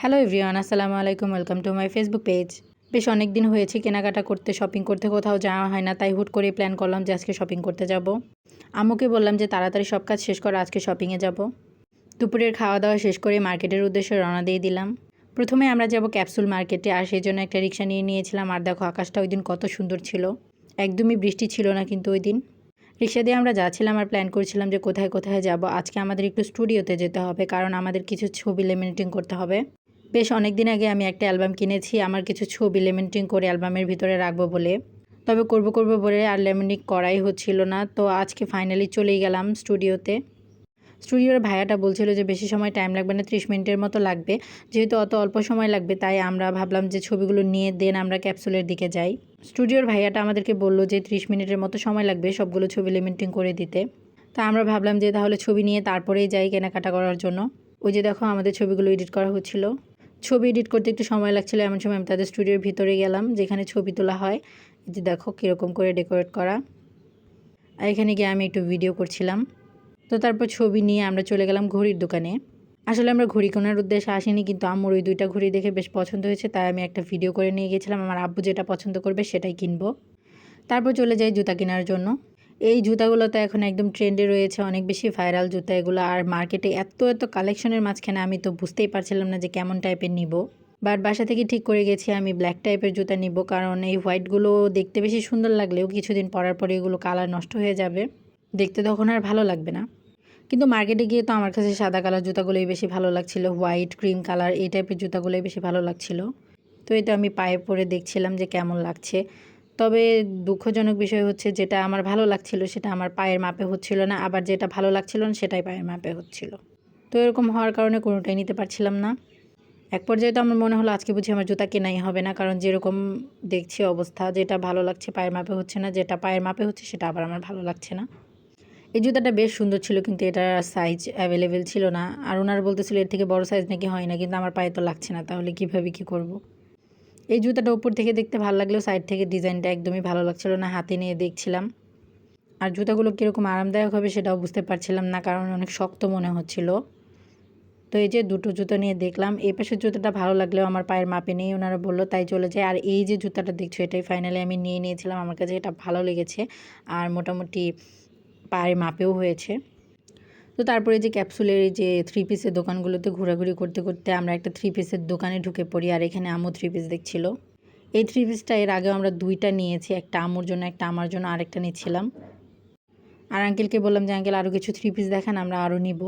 Hello everyone আসসালামু আলাইকুম welcome to my Facebook page বেশ অনেক দিন হয়েছে কেনাকাটা করতে শপিং করতে কোথাও যাওয়া হয় না, তাই হুট করে প্ল্যান করলাম যে আজকে শপিং করতে যাব। আম্মুকে বললাম যে তাড়াতাড়ি সব কাজ শেষ করে আজকে শপিংয়ে যাব। দুপুরের খাওয়া দাওয়া শেষ করে মার্কেটের উদ্দেশ্যে রওনা দিয়ে দিলাম। প্রথমে আমরা যাব ক্যাপসুল মার্কেটে, আর সেই জন্য একটা রিক্সা নিয়ে নিয়েছিলাম। আর দেখো, আকাশটা ওই দিন কত সুন্দর ছিল। একদমই বৃষ্টি ছিল না কিন্তু ওই দিন। রিক্সা দিয়ে আমরা যাচ্ছিলাম আর প্ল্যান করছিলাম যে কোথায় কোথায় যাব। আজকে আমাদের একটু স্টুডিওতে যেতে হবে, কারণ আমাদের কিছু ছবি লেমিনেটিং করতে হবে। বেশ অনেক দিন আগে আমি একটা অ্যালবাম কিনেছি, আমার কিছু ছবি লেমেন্টিং করে অ্যালবামের ভিতরে রাখব বলে। তবে করব করব বলে আর লেমিনেটিং করাই হচ্ছিল না, তো আজকে ফাইনালি চলেই গেলাম স্টুডিওতে। স্টুডিওর ভাইয়াটা বলছিল যে, বেশি সময় টাইম লাগবে না, ত্রিশ মিনিটের মতো লাগবে। যেহেতু অত অল্প সময় লাগবে, তাই আমরা ভাবলাম যে, ছবিগুলো নিয়ে দেন আমরা ক্যাপসুলের দিকে যাই। স্টুডিওর ভাইয়াটা আমাদেরকে বলল যে, ত্রিশ মিনিটের মতো সময় লাগবে সবগুলো ছবি লেমিনেটিং করে দিতে। তা আমরা ভাবলাম যে, তাহলে ছবি নিয়ে তারপরেই যাই কেনাকাটা করার জন্য। ওই যে দেখো আমাদের ছবিগুলো এডিট করা হচ্ছিল। ছবি এডিট করতে একটু সময় লাগছিল। এমন সময় আমি তাদের স্টুডিওর ভিতরে গেলাম, যেখানে ছবি তোলা হয়। যে দেখো কীরকম করে ডেকোরেট করা। আর এখানে গিয়ে আমি একটু ভিডিও করছিলাম। তো তারপর ছবি নিয়ে আমরা চলে গেলাম ঘড়ির দোকানে। আসলে আমরা ঘড়ি কেনার উদ্দেশ্যে আসিনি, কিন্তু আম্মুর ওই দুইটা ঘড়ি দেখে বেশ পছন্দ হয়েছে, তাই আমি একটা ভিডিও করে নিয়ে গেছিলাম। আমার আব্বু যেটা পছন্দ করবে সেটাই কিনবো। তারপর চলে যাই জুতা কেনার জন্য। এই জুতাগুলো তো এখন একদম ট্রেন্ডে রয়েছে, অনেক বেশি ভাইরাল জুতা এগুলো। আর মার্কেটে এত এত কালেকশনের মাঝখানে আমি তো বুঝতেই পারছিলাম না যে কেমন টাইপের নিব। বাট বাসা থেকে ঠিক করে গেছি, আমি ব্ল্যাক টাইপের জুতা নিব, কারণ এই হোয়াইটগুলো দেখতে বেশি সুন্দর লাগলেও কিছুদিন পরার পরে এগুলো কালার নষ্ট হয়ে যাবে। দেখতে তখন আর ভালো লাগবে না। কিন্তু মার্কেটে গিয়ে তো আমার কাছে সাদা কালার জুতাগুলোই বেশি ভালো লাগছিল হোয়াইট ক্রিম কালার এই টাইপের জুতাগুলোই বেশি ভালো লাগছিল। তো এটা আমি পায়ে পরে দেখছিলাম যে কেমন লাগছে। তবে দুঃখজনক বিষয় হচ্ছে যেটা আমার ভালো লাগছিল সেটা আমার পায়ের মাপে হচ্ছিল না, আবার যেটা ভালো লাগছিল না সেটাই পায়ের মাপে হচ্ছিল। তো এরকম হওয়ার কারণে কোনোটাই নিতে পারছিলাম না। এক পর্যায়ে তো আমার মনে হলো, আজকে বুঝি আমার জুতা কেনাই হবে না, কারণ যেরকম দেখছি অবস্থা, যেটা ভালো লাগছে পায়ের মাপে হচ্ছে না, যেটা পায়ের মাপে হচ্ছে সেটা আবার আমার ভালো লাগছে না। এই জুতাটা বেশ সুন্দর ছিল, কিন্তু এটার সাইজ অ্যাভেলেবেল ছিল না, আর ওনার বলতেছিল এর থেকে বড় সাইজ নাকি হয় না, কিন্তু আমার পায়ে তো লাগছে না, তাহলে কীভাবে কী করব। এই জুতাটা উপর থেকে দেখতে ভালো লাগলেও সাইড থেকে ডিজাইনটা একদমই ভালো লাগছিল না, হাতে নিয়ে দেখছিলাম। আর জুতাগুলো কীরকম আরামদায়ক হবে সেটাও বুঝতে পারছিলাম না, কারণ অনেক শক্ত মনে হচ্ছিল। তো এই যে দুটো জুতো নিয়ে দেখলাম, এই পাশের জুতোটা ভালো লাগলেও আমার পায়ের মাপে নেই, ওনারা বলল, তাই চলে যায়। আর এই যে জুতাটা দেখছ, এটাই ফাইনালি আমি নিয়ে নিয়েছিলাম, আমার কাছে এটা ভালো লেগেছে, আর মোটামুটি পায়ের মাপেও হয়েছে। তো তারপরে যে ক্যাপসুলের যে থ্রি পিসের দোকানগুলোতে ঘোরাঘুরি করতে করতে আমরা একটা থ্রি পিসের দোকানে ঢুকে পড়ি আর এখানে আমও থ্রি পিস দেখছিল। এই থ্রি পিসটা এর আগেও আমরা দুইটা নিয়েছি, একটা আমুর জন্য, একটা আমার জন্য আরেকটা নিচ্ছিলাম। আর আঙ্কেলকে বললাম যে আঙ্কেল আরও কিছু থ্রি পিস দেখান, আমরা আরও নিব।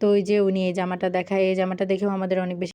তো ওই যে উনি এই জামাটা দেখায়, এই জামাটা দেখেও আমাদের অনেক বেশি